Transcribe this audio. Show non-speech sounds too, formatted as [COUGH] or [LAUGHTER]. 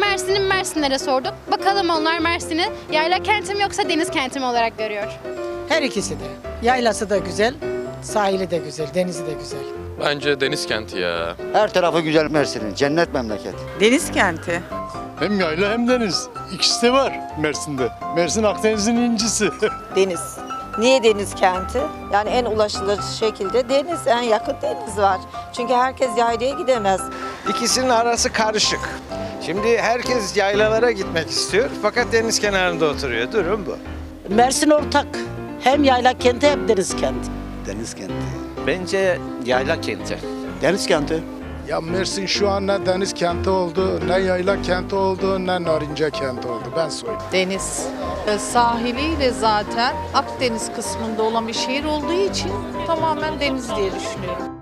Mersin'in Mersinlere sorduk. Bakalım onlar Mersin'i yayla kenti mi yoksa deniz kenti mi olarak görüyor? Her ikisi de. Yaylası da güzel, sahili de güzel, denizi de güzel. Bence deniz kenti ya. Her tarafı güzel Mersin'in. Cennet memleket. Deniz kenti. Hem yayla hem deniz. İkisi de var Mersin'de. Mersin Akdeniz'in incisi. [LAUGHS] Deniz. Niye deniz kenti? Yani en ulaşılır şekilde deniz, en yakın deniz var. Çünkü herkes yaylaya gidemez. İkisinin arası karışık. Şimdi herkes yaylalara gitmek istiyor fakat deniz kenarında oturuyor. Durum bu. Mersin ortak. Hem yayla kenti hem deniz kenti. Deniz kenti. Bence yayla kenti. Deniz kenti. ya Mersin şu an ne deniz kenti oldu, ne yayla kenti oldu, ne narince kenti oldu. Ben söyleyeyim. Deniz. E, Sahiliyle zaten Akdeniz kısmında olan bir şehir olduğu için tamamen deniz diye düşünüyorum.